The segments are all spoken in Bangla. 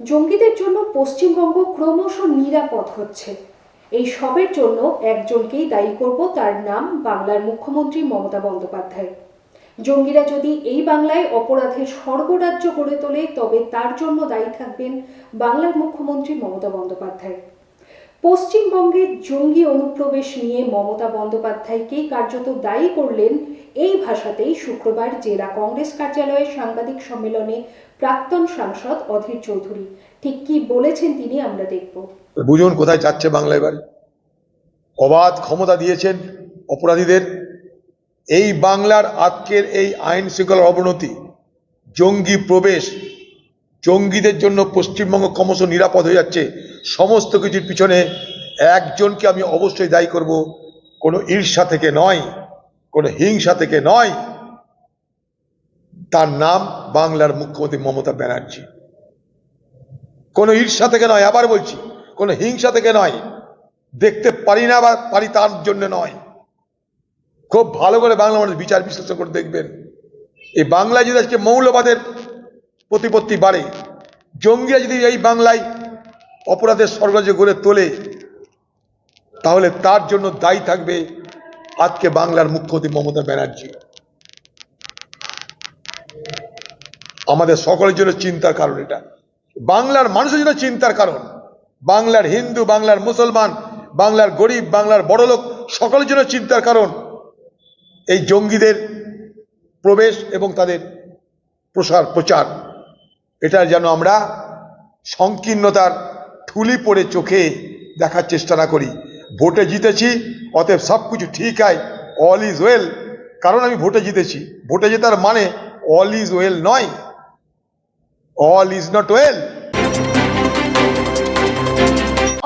জঙ্গিদের জন্য পশ্চিমবঙ্গ ক্রমশ নিরাপদ হচ্ছে। এই সবের জন্য একজনকেই দায়ী করব তার নাম বাংলার মুখ্যমন্ত্রী মমতা বন্দ্যোপাধ্যায়। জঙ্গিরা যদি এই বাংলায় অপরাধের স্বর্গরাজ্য গড়ে তোলে, তবে তার জন্য দায়ী থাকবেন বাংলার মুখ্যমন্ত্রী মমতা বন্দ্যোপাধ্যায়। পশ্চিমবঙ্গে জঙ্গি অনুপ্রবেশ নিয়ে মমতা বন্দ্যোপাধ্যায়কেই কার্যত দায়ী করলেন এই ভাষাতেই শুক্রবার জেলা কংগ্রেস কার্যালয়ে সাংবাদিক সম্মেলনে প্রাক্তন সাংসদ অধীর চৌধুরী। ঠিক কি বলেছেন তিনি আমরা দেখব। বুঝুন, কোথায় যাচ্ছে বাংলা এবার? অবাধ ক্ষমতা দিয়েছেন অপরাধীদের। এই বাংলার আজকের এই আইন শৃঙ্খলার অবনতি, জঙ্গি প্রবেশ, জঙ্গিদের জন্য পশ্চিমবঙ্গ ক্রমশ নিরাপদ হয়ে যাচ্ছে, সমস্ত কিছুর পিছনে একজনকে আমি অবশ্যই দায়ী করব। কোনো ঈর্ষা থেকে নয়, কোনো হিংসা থেকে নয় তার নাম বাংলার মুখ্যমন্ত্রী মমতা ব্যানার্জি। কোনো ঈর্ষা থেকে নয়, আবার বলছি, কোনো হিংসা থেকে নয়। দেখতে পারি না বা পারি তার জন্য নয়। খুব ভালো করে বাংলা মানুষ বিচার বিশ্লেষণ করে দেখবেন। এই বাংলায় যদি আজকে মৌলবাদের প্রতিপত্তি বাড়ে, জঙ্গিরা যদি এই বাংলায় অপরাধের স্বর্গরাজ্য গড়ে তোলে, তাহলে তার জন্য দায়ী থাকবে আজকে বাংলার মুখ্যমন্ত্রী মমতা ব্যানার্জি। আমাদের সকলের জন্য চিন্তার কারণ এটা। বাংলার মানুষের জন্য চিন্তার কারণ। বাংলার হিন্দু, বাংলার মুসলমান, বাংলার গরিব, বাংলার বড়লোক, সকলের জন্য চিন্তার কারণ এই জঙ্গিদের প্রবেশ এবং তাদের প্রসার, প্রচার। এটা যেন আমরা সংকীর্ণতার ঠুলি পড়ে চোখে দেখার চেষ্টা না করি। ভোটে জিতেছি, অতএব সব কিছু ঠিক হয় অল ইজ ওয়েল কারণ আমি ভোটে জিতেছি। ভোটে জেতার মানে অল ইজ ওয়েল নয়। অল ইজ নট ওয়েল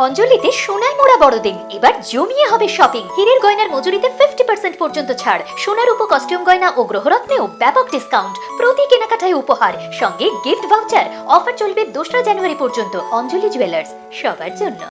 অঞ্জলিতে সোনায় মোড়া বড়দিন। এবার জমিয়ে হবে শপিং হীরের গয়নার মজুরিতে ফিফটি পার্সেন্ট পর্যন্ত ছাড়। সোনার উপ কস্টিউম গয়না ও গ্রহরত্নেও ব্যাপক ডিসকাউন্ট প্রতি কেনাকাটায় উপহার। সঙ্গে গিফট ভাউচার অফার চলবে দোসরা জানুয়ারি পর্যন্ত। অঞ্জলি জুয়েলার্স সবার জন্য।